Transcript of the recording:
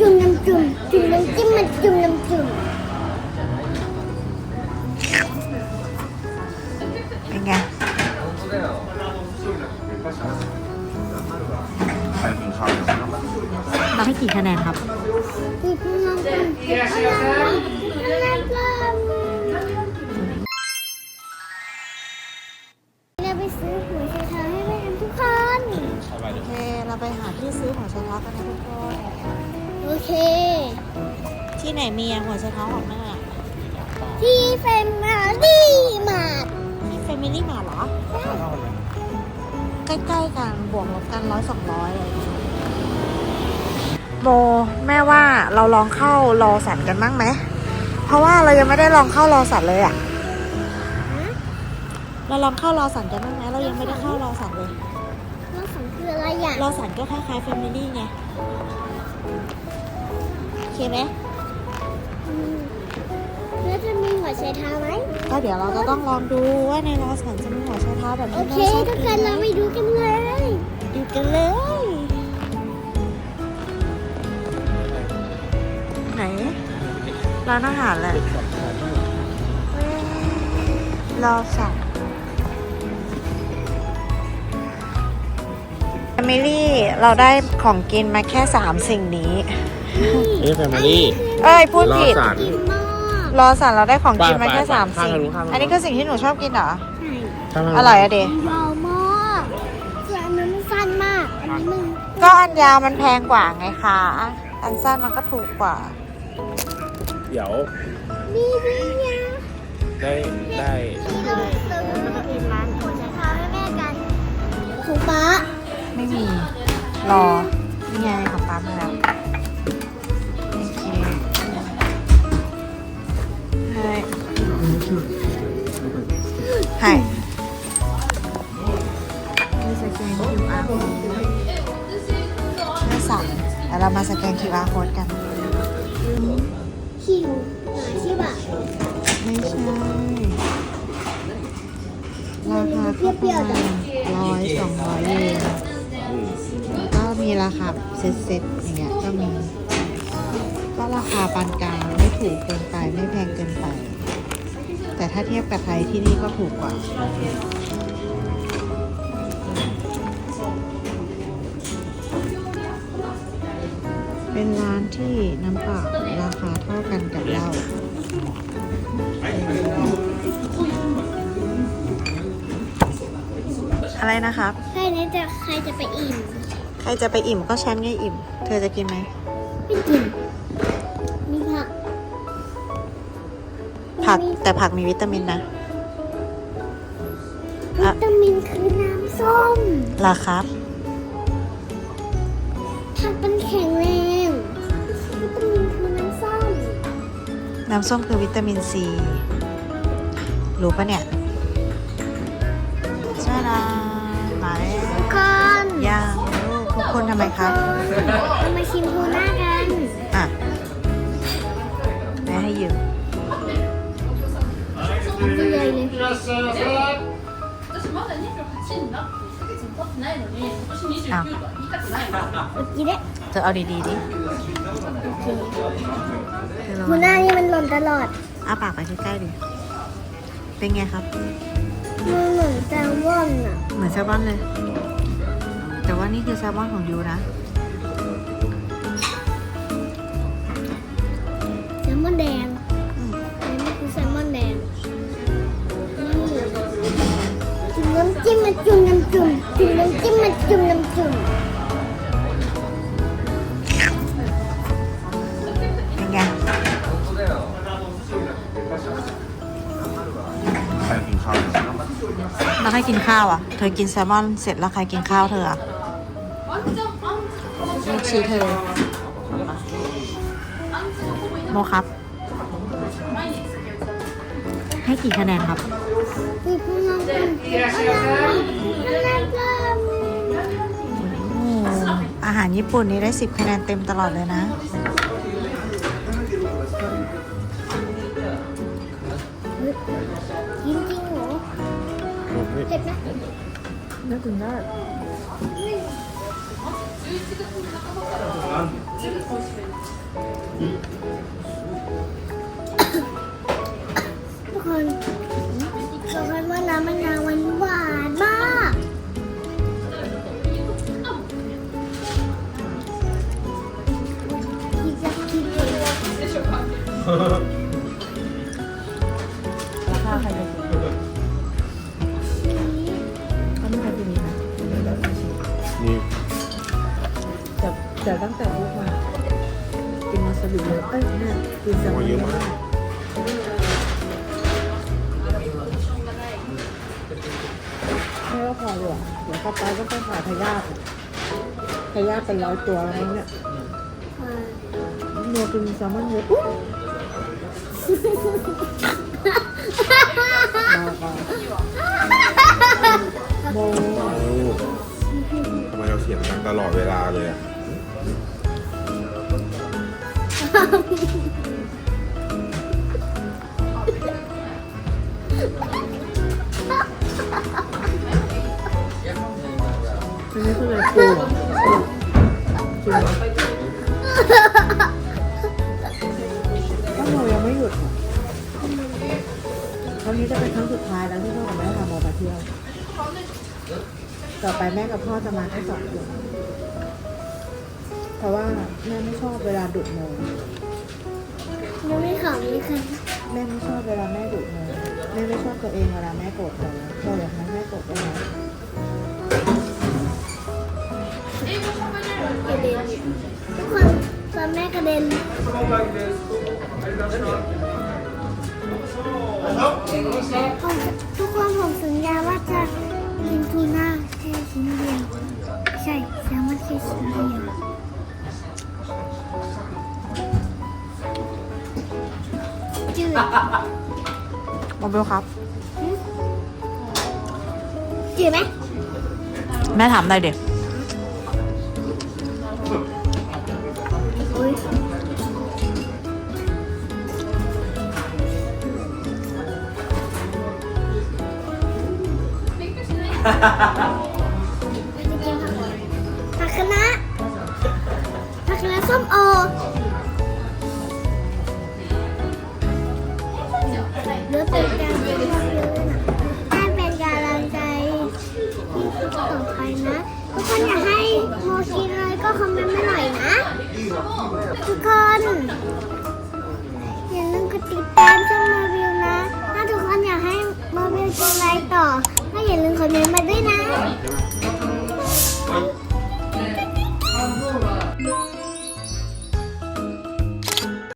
จุ่มน้ำจุ่มจุ่มน้ำจิ้มมาจุ่มน้ำจุ่มเป็นไงใครกินข้าวอยู่เราให้กี่คะแนนครับคือพลังกันพลังพลังกันเราไปซื้อหัวไชเท้าให้แม่กันทุกคน โอเค เราไปหาที่ซื้อหัวไชเท้ากันนะทุกคน โอเค ที่ไหนมีอะหัวไชเท้าของแม่ที่เฟมมาดีมาร์ทที่เฟมิลี่มาเหรอ ใกล้ๆกันบวกลบกันร้อยสองร้อยอะไรอย่างเงี้ยโมแม่ว่าเราลองเข้ารอสัตว์กันบ้างไหม เพราะว่าเรายังไม่ได้ลองเข้ารอสัตว์เลยอะเราลองเข้ารอสัตว์กันบ้างไหมเรายังไม่ได้เข้ารอสัตว์เลยน้องสังคื ออะไรอย่างรอสัตว์ก็คล้ายๆแฟมิลี่ไง โอเคไหมแล้วจะมีหัวไชเท้าไหมก็เดี๋ยวเราจะต้องลองดูว่าในรอสัตว์จะมีหัวไชเท้าแบบโอที่เคแม่ชอบทุกกิคนนไหเรามไปดูกันเลย ดูกันเลย ไหนร้านอาหารแหละรอสั่ง แฟมิลี่เราได้ของกินมาแค่สามสิ่งนี้ นี่แฟมิลี่เอ้ยพูดผิดรอสัตว์กินมากรอสั่งเราได้ของกินมาแค่ ไปไปสามข้างสิ่งทางนู้นข้างทางนู้น อันนี้คือสิ่งที่หนูชอบกินเหรอใช่อร่อยอะเดยาวมากส่วนอันนั้นมันสั้นมาก อันนี้มันก็อันยาวมันแพงกว่าไงคะ อันสั้นมันก็ถูกกว่า เดี๋ยวนี่นี่เนี่ยได้ได้ที่เราซื้อกินร้านหัวไชเท้าให้แม่กันถูกปะ ไม่มี รอนี่ไงของปั๊มมาแล้วโอเคให้ให้มีสแกน QR code ไม่สั่งแล้วเรามาสแกน QR code กัน คิวหาชิบะไม่ใช่ ราคาก็ประมาณร้อยสองร้อยเยนก็ มีราคาเซ็ตเซ็ตๆอย่างเงี้ยก็มีก็ราคาปานกลางไม่ถูกเกินไปไม่แพงเกินไป แต่ถ้าเทียบกับไทยที่นี่ก็ถูกกว่าเป็นร้านที่น้ำเปล่าราคาเท่ากันกับเหล้าอะไรนะครับใครนี่จะใครจะไปอิ่ม ครจะไปอิ่มก็ฉันไงอิ่ม เธอจะกินไหมไม่กิน มีผัก ผักแต่ผักมีวิตามินนะ วิตามินคือน้ำส้มล่ะครับ ผักมันแข็งแรง วิตามินคือน้ำส้ม น้ำส้มคือวิตามินซี รู้ปะเนี่ย คนทำไมครับ เรามาชิมทูน่ากัน อ่ะ แม่ให้ยืม กินเลยเลย 私まだ28になって1ヶ月も経ってないのに今年29とは言いたくないの เมื่อกี้เนี่ย เธอเอาดีๆดิเธอระ ทู วัง น่านี่มันหล่นตลอด อ้าปากไปใกล้ๆดิ เป็นไงครับ มันเหมือนแซลมอนอ่ะ เหมือนแซลมอนเลย แต่ว่านี่คือแซลมอนของยูนะแซลมอนแดงอืมอันนี้คือแซลมอนแดงนี่จุ่มน้ำจิ้มมาจุ่มน้ำจุ่มจุ่มน้ำจิ้มมาจุ่มน้ำจุ่มเป็นไงใครกินข้าวอยู่แล้วใครกินข้าวอะ เธอกินแซลมอนเสร็จแล้วใครกินข้าวเธออะ ชี้เธอ โมครับ ให้กี่คะแนนครับ อาหารญี่ปุ่นนี้ได้สิบคะแนนเต็มตลอดเลยนะ จริงจริงเหรอเจ็บไหมน่ากินมาก ทุกคนทุกคนว่าน้ำมะนาวมันหวานมากคิดจะคิดเลยาสบิเลยเอ้ยเนี่ยกินแซลมอนเยอะมากไม่ก็พอเลยอะเดี๋ยวต่อไปก็ต้องหาพยาธิพยาธิเป็นร้อยตัวแล้วเนี่ยเมียกินแซลมอนเยอะปุ๊บโบทำไมเราเสียงดังตลอดเวลาเลยอะ อันนี้คืออะไรปูเหรอจริงเหรอก็โมยังไม่หยุดอะครั้งนี้จะเป็นครั้งสุดท้ายแล้วที่พ่อกับแม่พาโมมาเที่ยว ต่อไปแม่กับพ่อจะมาแค่สองคน ราะว่าแม่ไม่ชอบเวลาดุโมยังไม่ขำเลยค่ะแม่ไม่ชอบเวลาแม่ดุโมแม่ไม่ชอบตัวเองเวลาแม่โกรธโมโมอยากให้แม่โกรธได้ไหมกระเด็นทุกคนตอนแม่กระเด็นทุกคนผมสัญญาว่าจะกินทูน่าแค่ชิ้นเดียว ใช่แซลมอนแค่ชิ้นเดียว บอบเบลครับ จืดไหมแม่ถามได้เด็ก เลยก็คอมเมนมาหน่อยนะ ทุกคนอย่าลืมกดติดตามช่องมาวิวนะ ถ้าทุกคนอยากให้มาวิวกินอไรต่อก็อย่าลืมคอมเมนต์มาด้วยนะ